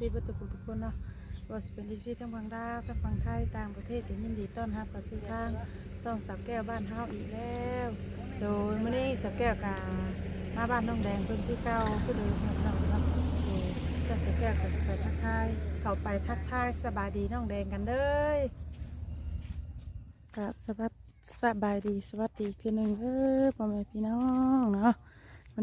ซีบัตุกทุกคนเนาะว่าสิเป็นเอฟซีทั้งฝั่งดาวทั้งฝั่งไทยต่างประเทศที่ยินดีต้อนรับกับสู่ทางซองสับแก้วบ้านเฮาอีกแล้วโดยมื้อนี้สับแก้วกามาบ้านน้องแดงเพิ่นคือเก่าคือเดิมเนาะเนาะเนาะโดยจ้าสับแก้วก็สิไปทักทายเข้าไปทักทายสบายดีน้องแดงกันเด้อกับสวัสดีสบายดีสวัสดีคือหนึ่งเด้อพ่อแม่พี่น้องเนาะ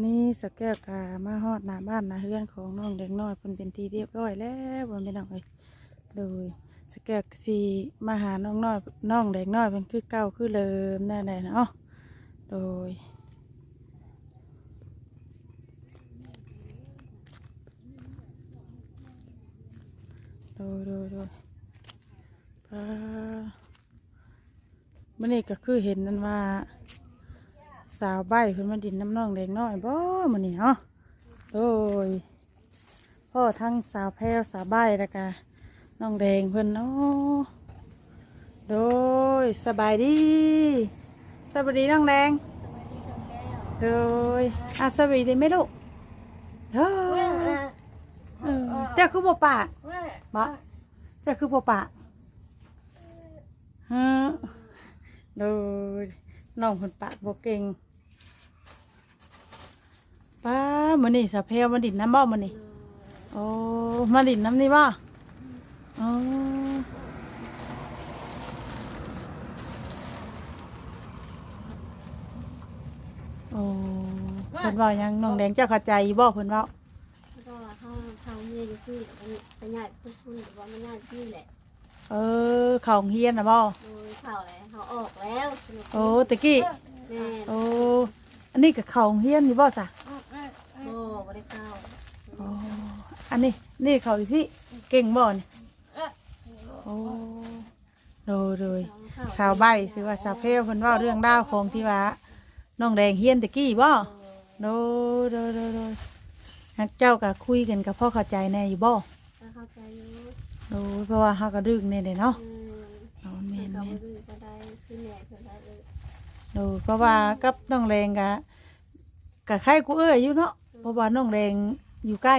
วันนี้สักแก้วกามาฮอดหน้าบ้านหน้าเฮือนของน้องแดงน้อยเพิ่นเป็นทีเรียบร้อยแล้วบ่แม่นน้องเอ้ยโดยสักแก้วสิมาหาน้องน้อยน้องแดงน้อยเป็นคือเก่าคือเดิมแน่ๆเนาะโดยโดยโดยโดยปามื่อนี้ก็คือเห็นนั่นว่า สาวใบเพิ่นมาดินน้ำน้องแดงน้อยบ่มื้อนี้เนาะโดยพ่อทั้งสาวแพรวสาวใบแล้วก็น้องแดงเพิ่นเนาะโดยสบายดีสบายดีน้องแดงโดยอาสบายดีไหมลูกเด้อเออเจ้าคือบ่ปากบ่เจ้าคือบ่ปากฮะโดยน้องคนปากบ่เก่ง ป้ามันนี่สะเพลมาดินน้ำบ่มันนี่โอ้มาดินน้ำนี่บ่โอ้โอ้เพิ่นเว่าหยังน้องแดงเจ้าเข้าใจบ่เพิ่นเว่าก็เขาเขาเมียอยู่ที่ไปญาติพูดคุยว่ามันญาติพี่แหละ เออเขาโรงเฮียนน่ะบ่โดยข่าวอะไรเขาออกแล้วโอ้ตะกี้แม่โอ้อันนี้ก็เขาโรงเฮียนอยู่บ่ซะโอ้ ไม่ได้เข้าโอ้อันนี้นี่เขาอยู่พี่เก่งบ่นี่โอ้โดยโดยสาวใบสิว่าสาวเพลเพิ่นเว้าเรื่องดาวของที่ว่าน้องแดงเฮียนตะกี้บ่โดยโดยโดยโดยฮักเจ้าก็คุยกันกับพ่อเข้าใจแน่อยู่บ่เข้าใจอยู่โดยเพราะว่าเฮาก็ดึกแน่เด้เนาะอืมเอาแม่นเขาแม่นดื้อก็ได้ขึ้นแหน่ก็ได้เลยโดยเพราะว่ากับน้องแดงก็ก็ใครกูเอ้ยอยู่เนาะ เพราะว่าน้องแดงอยู่ใกล้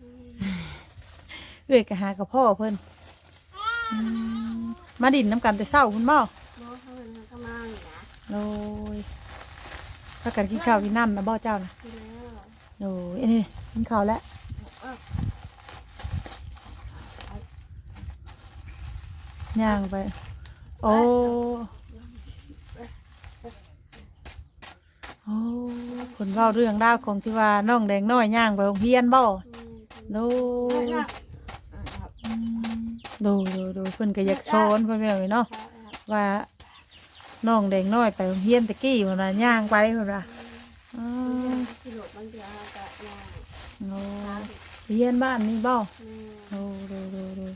อืมเอ้ยก็หากับพ่อเพิ่นอืมมาดินน้ำกันแต่เช้าคุณบ่หมอเขาเป็นเขามาอยู่นะโดยพากันกินข้าวกินน้ำนะบ่เจ้านะที่แล้วโอ้ยอันนี้กินข้าวแล้วย่างไป โอ้ โอ้คนเล่าเรื่องราวของที่ว่าน้องแดงน้อยย่างไปโรงเรียนบ่อืมโดยอืมโดยโดยโดยเพิ่นก็อยากสอนเพิ่นก็เลยเนาะว่าน้องแดงน้อยไปโรงเรียนตะกี้เพิ่นว่าย่างไปเพิ่นว่าอ๋อที่หลบบางทีเขาจะยางโอ้เรียนบ้านนี่บ่แม่โอ้โดยโดยโดย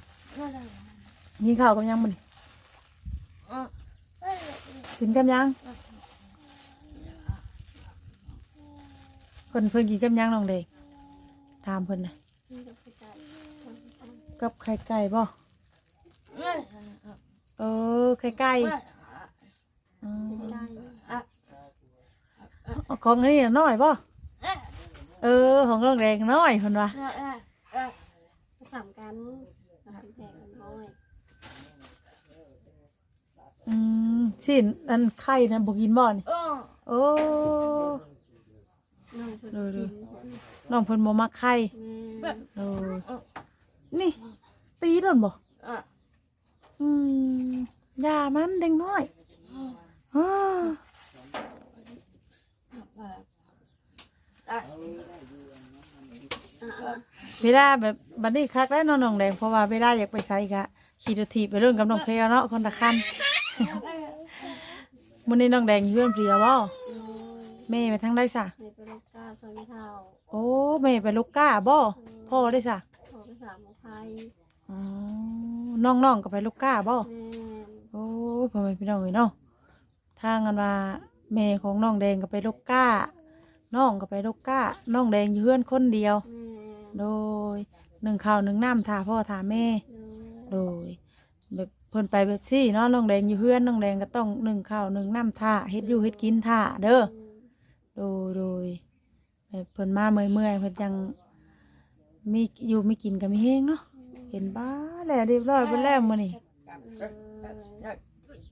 กินข้าวกับยังมันกินกับยัง เพิ่นเพิ่นกินกับยังน้องเด็กถามเพิ่นนะกับไข่ไก่บ่เออไข่ไก่อ๋อได้เอาของนี่น้อยบ่เออของน้องแดงน้อยเพิ่นว่าสามกันแพงนน้อยอืมสิ้นอันไข่นะบ่กินบ่นี่โอ้ น้องเพิ่นดูกินน้องเพิ่นบ่มักไข่แม่โอ้นี่ ตีโดนบ่อืมอย่ามันเด็กน้อยอ้าเวลาแบบบัดนี้คักแล้วเนาะน้องแดงเพราะว่าเวลาอยากไปใช้กะขี่รถถีบไปเรื่องกับน้องเพลเนาะคนละคันมื้อนี้น้องแดงอยู่เพื่อนเพลียบ่ แม่ไปทางได้ซะในปลกกาซอยไม่เท่าโอ้แม่ไปลูกก้าบ่พ่อได้ซะขอไปสามโมไทยอ๋อน้องๆก็ไปลูกก้าบ่แม่โอ้ยพ่อแม่พี่น้องเอ้ยเนาะทางกันว่าแม่ของน้องแดงก็ไปลกก้าน้องก็ไปลกก้าน้องแดงอยู่เพื่อนคนเดียว แม่โดยหนึ่งข้าวหนึ่งน้ำท่าพ่อท่าแม่โดยแบบเพิ่นไปแบบซี่เนาะน้องแดงอยู่เพื่อนน้องแดงก็ต้องหนึ่งข้าวหนึ่งน้ำท่าเฮ็ดอยู่เฮ็ดกินท่าเด้อ โดยโดยแบบเพิ่นมาเมื่อยๆเพิ่นจังมีอยู่มีกินก็มีแฮงเนาะเห็นบ้าแล้วเรียบร้อยเพิ่นแล้วมื้อนี้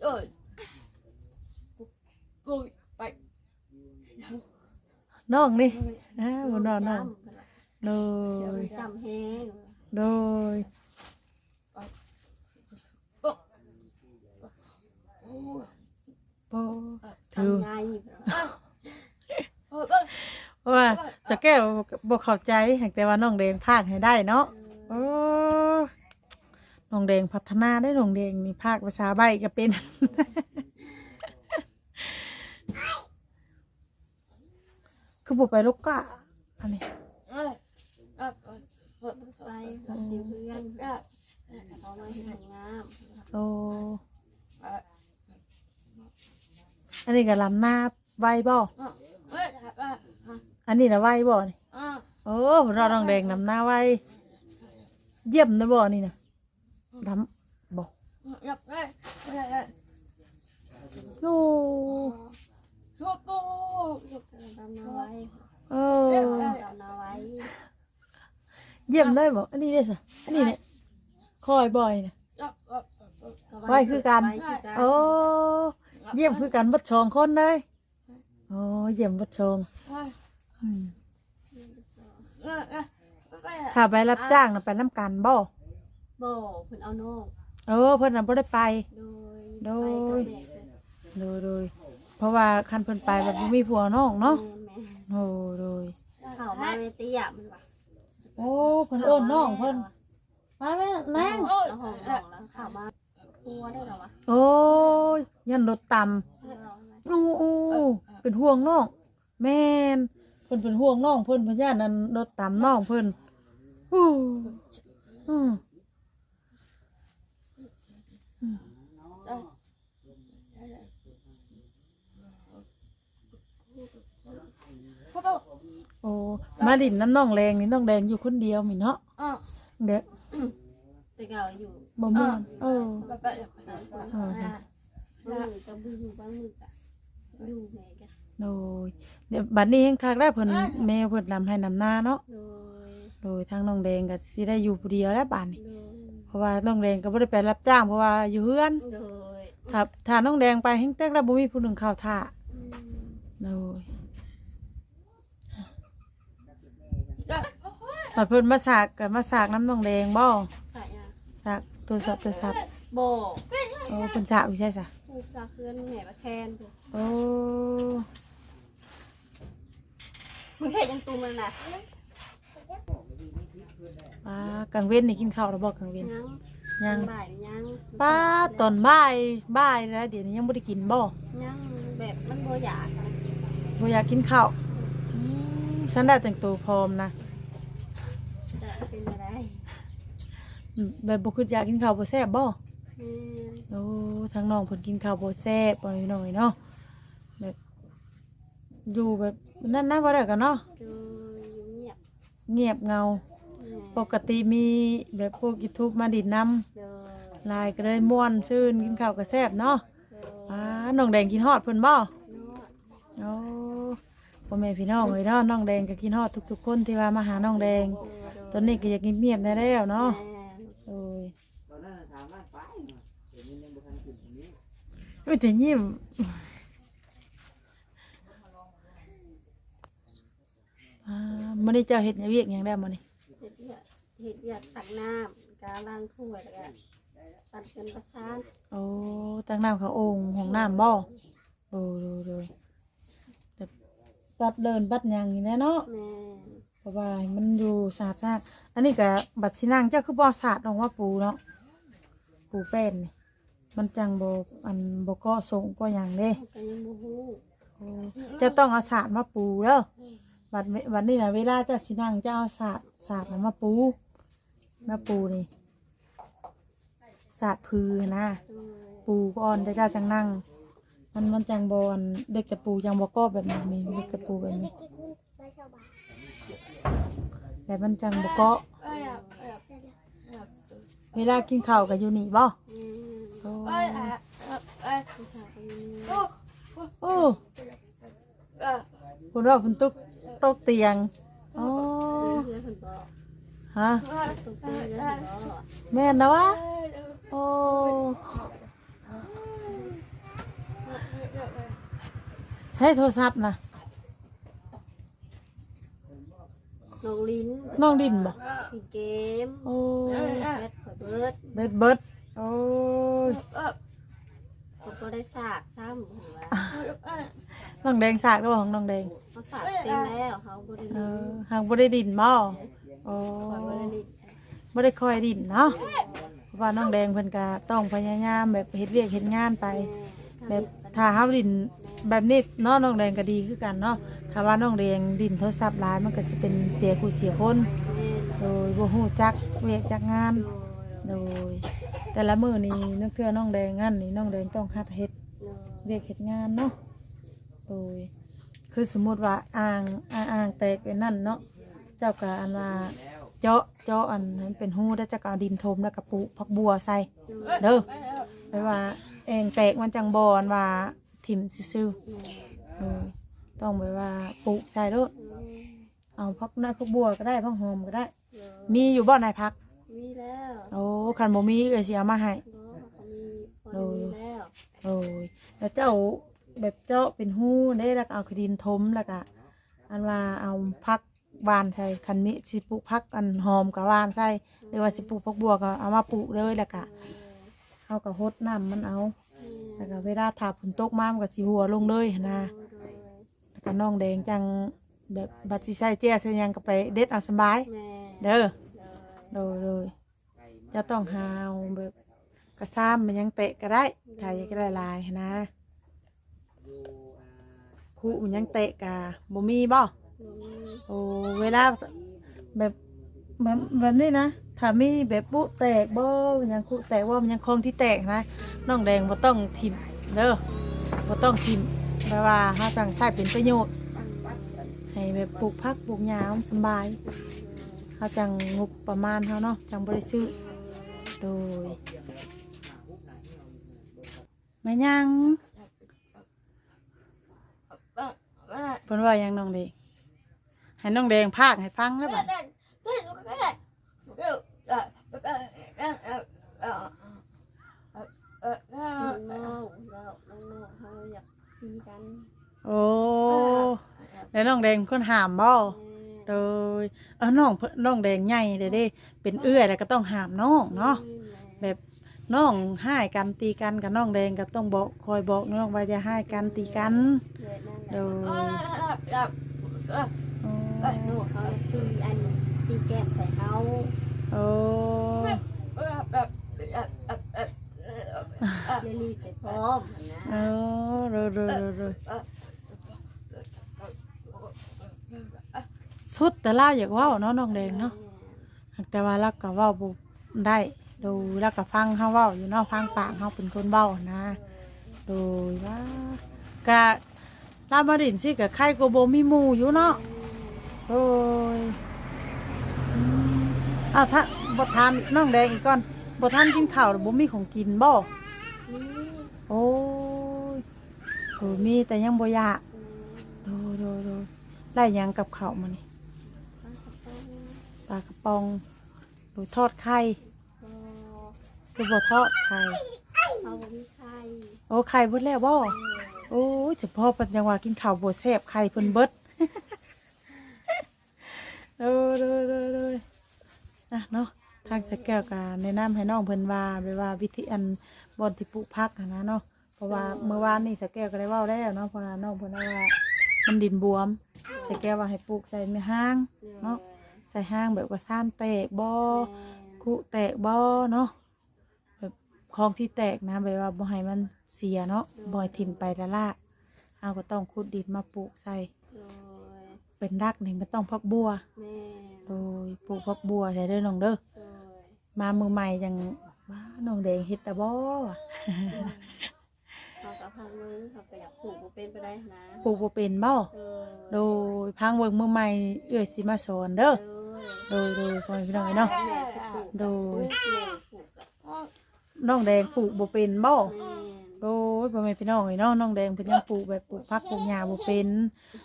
เออกูไปน้องนี่อ้าวบ่นอนน้องโดเดี๋ยวยจำแห้งโดยโอ้โอ้ถือทำไงเพราะ ว่าจะแก้วบ่เข้าใจแต่ว่าน้องแดงพากให้ได้เนาะโอ้น้องแดงพัฒนาได้น้องแดงนี่พากภาษาใบก็เป็นคือบ่ไปลูกกะอันนี้ไปดิวเพื่อนเขามาเห็นงามโอ้อันนี้ก็ลำหน้าไวบ่ อันนี้นะไวบ่นี่โอ้เราน้องแดงลำหน้าไวเยี่ยมนะบ่นี่นะลำบ่โอ้ดำนาไว้โอ้ดำนาไว้เยี่ยมได้บ่อันนี้ได้สะอันนี้เนี่ยคอยบ่อยนะไว้คือกันไว้คือกันโอ้เยี่ยมคือกันบัดชองคนเลยโอ้เยี่ยมบัดชองอืม ถ้าไปรับจ้างน่ะไปน้ำกันบ่โบเพิ่นเอาโนกเออเพิ่นน่ะบ่ได้ไปโดยโดย ไปกับแม่เพิ่นโดยโดยเพราะว่าคันเพิ่นไปแบบบ่มีผัวน้องเนาะแม่โอ้โดยเขามาเมเตียมันว่ะโอ้เพิ่นเอิ้นน้องเพิ่นมาแม่นางเอาห้องน้องแล้วเขามาพัวได้เหรอวะโอ้ยยันรถต่ำเราไหมโอ้โอ้เป็นห่วงน้องแม่น เพิ่นเป็นห่วงน้องเพิ่นพญานั้นรถตามน้องเพิ่นอู้อืมโอ้มาดินน้ำน้องแรงนี่น้องแดงอยู่คนเดียวมิเนาะเด็กแต่เก่าอยู่บ่ม่วนเออเออมือกับมืออยู่บ้างมือกับอยู่แม่กัน โดยเดี๋ยวบัดนี้เฮงคักได้เพิ่นแม่เพิ่นนำให้นำหน้าเนาะโดยโดยทางน้องแดงก็สิได้อยู่ผู้เดียวแล้วบัดนี้ โดยเพราะว่าน้องแดงก็บ่ได้ไปรับจ้างเพราะว่าอยู่เฮือนโดยถ้าถ้าน้องแดงไปแฮงแตกแล้วบ่มีผู้หนึงเข้าท่าอืมโดยบัดเพิ่นมาสากก็มาสากน้ำน้องแดงบ่ใส่อะสากโทรศัพท์โทรศัพท์โบโอ้เพิ่นสากอยู่ใช่ซะผูกจากเพื่อนแม่มาแคนถูกโอ้ มึงเห็นยังตูมันน่ะป้ากลางเว้นนี่กินข้าวแล้วบ่กลางเว้นยังยังบ่ายยังป้าตอนบ่ายบ่ายแล้วเดี๋ยวนี้ยังบ่ได้กินบ่ยังแบบมันบ่อยากอะบ่อยากกินข้าวอืมฉันได้แต่งตัวพร้อมนะจะเป็นอะไรอืมแบบบ่คืออยากกินข้าวบ่แซ่บบ่ อืมโอ้ทางน้องเพิ่นกินข้าวบ่แซ่บบ่หน่อยเนาะแบบ อยู่แบบนั่นนะบ่ได้กันเนาะดูอยู่เงียบเงียบเงาแม่ปกติมีแบบพวก YouTube มาดิดน้ำเดินลายก็เลยม่วนชื่นกินข้าวก็แซ่บเนาะเดินอ่าน้องแดงกินฮอดเพิ่นบ่นวดโอ้พ่อแม่พี่น้องเอ้ยเนาะน้องแดงก็กินฮอดทุกๆ คนที่ว่ามาหาน้องแดงเดินตอนนี้ก็อยากกินเมียบได้แล้วเนาะแม่โอ้ยอุ้ยแต่ยิ้ม อ่ามื้อนี้เจ้าเฮ็ดหยังเวียกหยังได้มื้อนี้เห็ดเลือดเห็ดเลือดตักน้ำการล้างถ้วยแล้วก็ตัดเป็นประสานโอ้ตั้งน้ำเขาโอ่งห้องน้ำบ่โดยโดยโดยแต่บัดเดินบัดหยังนี่แหละเนาะ แม่เพราะว่ามันอยู่สะอาดมากอันนี้ก็บัดสินั่งเจ้าคือบ่สาดลงว่าปูเนาะ ปูแป้นนี่มันจังบ่อันบ่เกาะส่งก็อย่างเด้ก็ยังบ่ฮู้โอ้เจะต้องเอาสาดมาปูเด้อ บัดเวบัดนี้นะเวลาเจ้าสินั่งเจ้าเอาสาดสาดน่ะมาปูมาปูนี่สาดพื้นนะโดยปูก่อนแต่เจ้าจังนั่ง มันมันจังบอนเด็กแต่ปูจังบ่ก็แบบนี้มีเด็กแต่ปูแบบนี้แบบมันจังบ่ก็เอ้ยอะเอ้ยอะเวลากินข้าวกับอยู่นี่บ่อืมโอ้เอ้ยอะเอ้ยผู้ชายคนนี้โอ้คุณว่าคุณตุ๊ก ตกเตียงอ๋อเพื่อนเพิ่นบอกฮะตกเตียงเพื่อนเพิ่นบอกแม่นนะวะโอ้ใช้โทรศัพท์นะน้องลิ้นน้องดินบ่มีเกมโอ้แบดขอเบิดเบิดเบิดโอ้ยเขาก็ได้สากซ้ำหัว น้องแดงสากก็บอกของน้องแดงเขาสากเต็มแล้วเขาบริเอลิอนหางบ่ได้ดินบ่โอ้คอยบริลินบ่ได้คอยดินเนาะเพราะว่าน้องแดงเพิ่นก็ต้องพยายามแบบเฮ็ดเวียกเฮ็ดงานไป แบบถ้าเฮาดินแบบนี้เนาะน้องแดงก็ดีคือกันเนาะถ้าว่าน้องแดงดินโทรศัพท์หลายมันก็สิเป็นเสียผู้เสียคน โดยบ่ฮู้จักเวียกจักงาน โดย แต่ละมื้อนี้นึกเทื่อน้องแดงงานนี่น้องแดงต้องหัดเฮ็ดเวียกเฮ็ดงานเนาะ โดย คือสมมุติว่าอ่างอ่างอ่างแตกไปนั่นเนาะเจ้าก็อันว่าเจาะเจาะอันนั้นเป็นหูแล้วเจะก็เอาดินถมแล้วก็ปลูกผักบัวใส่เด้อไปว่าเองแตกมันจังบอนว่าถิ่มซื่อๆเออต้องไปว่าปลูกใส่ด้วยเอาพักน้อยพักบัวก็ได้พักหอมก็ได้ มีอยู่บ่อนายพัก มีแล้วโอ้คันบ่มีเอ้ยสิเอามาให้ เนาะเขามีพอมีแล้ว โอ้ยแล้วเจ้า แบบเจาะเป็นหูได้แล้วก็เอาคือดินถมแล้วก็อันว่าเอาพักหวานใส่คันมีสิปลูกพักอันหอมกับหวานใส่หรือว่าสิปลูกพักบัวก็เอามาปลูกเลยแล้วก็เอากับฮดน้ำมันเอาแล้วก็เวลาถาฝนตกมามันก็สิหัวลงเลยหั้นนะแล้วก็น้องแดงจังแบบบัดสิใส่เจี้ยใส่หยังก็ไปเด็ดเอาสบาย แม่เด้อโดยโดยจะต้องหาเอาแบบกระซ้ำมันยังเตะก็ได้ถ่ายก็ได้ลายหั้นนะ คู่มันยังเตะกะบ่มีบ่โอ้เวลาแบบแบบแบบนี้นะถ้ามีแบบปุ๊แตกบ่มันยังคู่แตกว่ามันยังคงที่แตกนะน้องแดงบ่ต้องทิ่มเด้อบ่ต้องทิ่มแปลว่าหาสั่งใช้เป็นประโยชน์ให้แบบปลูกพักปลูกหญ้ามันสำบายเขาจังงบประมาณเขาเนาะจังบริสุทธิ์โดยไม่ยัง เพิ่นว่าหยังน้องเดงให้น้องแดงพากให้ฟังแล้วบัดน้องน้องเราน้องน้องเขาอยากตีกันโอ้แล้วน้องแดงคนหามบ่โดยเออน้องเพิ่นน้องแดงใหญ่เด้เด้เป็นเอื้อยแล้วก็ต้องหามน้องเนาะแบบ น้องให้กันตีกันกับน้องแดงก็ต้องบอกคอยบอกน้องว่าจะให้กันตีกันโดยโอ้น้องเขาตีอันตีแก้มใส่เขาโอ้เรลีใส่พร้อมนะโอ้โรยโรยโรยโรยสุดแต่เล่าอยากเว่าเนาะน้องแดงเนาะแต่ว่าเราก็เว่าบุได้ ดูแล้วก็ฟังเขาเว่าอยู่เนาะฟังปากเขาเป็นคนเบ้านะโดยว่ากะลามาดินสิกับไข่โกโบมีหมูอยู่เนาะโดยอืมอ้าวถ้าบททานน้องแดงอีกก่อนบททานกินข้าวหรือบ่มีของกินบ่นี่โอ้ยโหมีแต่ยังบ่อยากดูดูดูไล่หยังกับเขาวมานี่ปลากระป๋องดูทอดไข่ ดูบ่ทอดไข่เขามีไข่โอ้ไข่เบิดแล้วบ่โอ้ยเฉพาะปัญจังหวะกินข้าวบ่แซ่บไข่เพิ่นเบิดดูดูดูดูนะเนาะทางสแก้วกาแนะนำให้น้องเพิ่นว่าไปว่าวิธีอันบอนที่ปลูกพักอะนะเนาะเพราะว่าเมื่อวานนี่สแก้วก็ได้เว้าแล้วเนาะเพราะว่าน้องเพิ่นว่ามันดินบวมสแก้วว่าให้ปลูกใส่ในห้างเนาะใส่ห้างแบบว่าซ่านแตกบ่คุแตกบ่เนาะ แบบคลองที่แตกนะแบบว่าบ่ให้มันเสียเนาะบ่ให้ถิ่มไปละลากเอาก็ต้องขุดดินมาปลูกใส่เป็นรักนี่มันต้องพักบัว แม่โดยปลูกพักบัวใส่เด้อน้องเด้อ โดยมามือใหม่จังว้าน้องแดงเฮ็ดแต่บ่วะเขากับพังนึงเขาก็อยากปลูกบ่เป็นไปได้นะปลูกบ่เป็นบ่เออโดยพังเบิ่งมือใหม่เอื้อยสิมาสอนเด้อเออโดยโดยพ่อแม่พี่น้องเอ้ยเนาะ แม่สิปลูกโดย แม่ปลูกอะ น้องแดงปลูกบ่เป็นบ่แม่โดยพ่อแม่พี่น้องเอ้ยเนาะน้องแดงเพิ่นยังปลูกแบบปลูกผักปลูกหญ้าบ่เป็น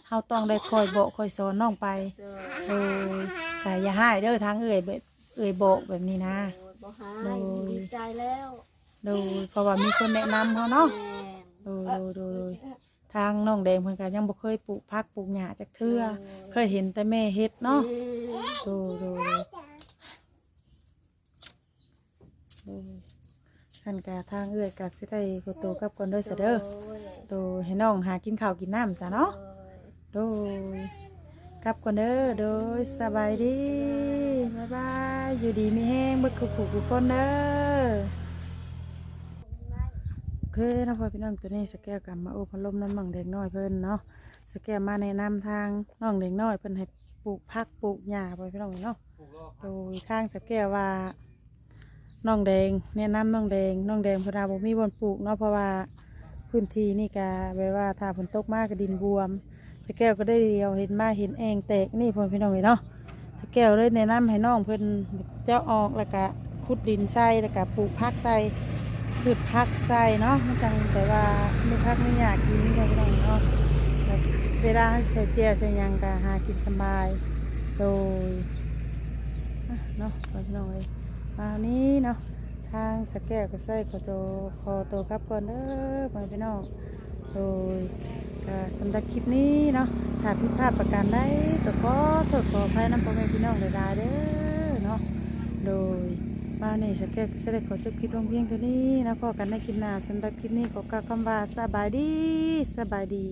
เฮาต้องได้คอยบอกคอยสอนน้องไปโดยโดยแต่อย่าให้เด้อทางเอ่ยแบบเอ่ยบอกแบบนี้นะโดยบ่หาโดยยดีใจแล้วโดยเพราะว่ามีคนแนะนำเขาเนาะแม่นโดยโดยโดยโดยทางน้องแดงเพิ่นก็ยังบ่เคยปลูกผักปลูกหญ้าจักเทื่อเคยเห็นแต่แม่เฮ็ดเนาะ แม่นโดยโดยโด ยโดยท่านกาทางเอื้อยกาสิได้โกโตวกลับก่อนเด้อซะเด้อโดยโดยให้น้องหากินข้าวกินน้ำซะเนาะโดยโดยกลับก่อนเด้อโดยสบายดีบ๊ายบายอยู่ดีมีแห้งเบิดคุกคุกทุกคนเด้อ โอเคนะพ่อพี่น้องตัวนี้สแกลกลับมาโอ้พัดลมน้ำหนองแดงน้อยเพิ่นเนาะสแกลมาแนะนำทางน้องแดงน้อยเพิ่นให้ปลูกผักปลูกหญ้าพ่อพี่น้องเนาะโดยทางสแกลว่า น้องแดงแนะนำน้องแดงน้องแดงเพนาบ่มีบอนปลูกเนาะเพราะว่าพื้นที่นี่ก็แบบว่าถ้าฝนตกมากก็ดินบวมสแก้วก็ได้เดียวเห็นมาเห็นเองแตกนี่พ่อพี่น้องเห็นเนาะสแก้วเลยแนะนำให้น้องเพิ่นเจ้าออกแล้วก็ขุดดินใส่แล้วก็ปลูกผักใส่พืชผักใส่เนาะมันจังแต่ว่าไม่พักไม่อยากกินพ่อพี่น้องเนาะเวลาใส่เจียวใส่ยังก็หากินสบายโดยเนาะพ่อพี่น้องเลย มานี้เนาะทางสแก้วก็ใส่ขอโตขอโตวกลับก่อนเด้อพ่อพี่น้องโดยก็สำหรับคลิปนี้เนาะถ้าผิดพลาดประการใดก็ขอโทษขออภัยน้ำพ่อแม่พี่น้องหลายๆเด้อเนาะโดยมาในสแกกจะได้ขอจบคลิปลงเพียงเท่านี้นะพอกันในคลิปหน้าสำหรับคลิปนี้ขอกล่าวคำว่าสบายดีสบายดี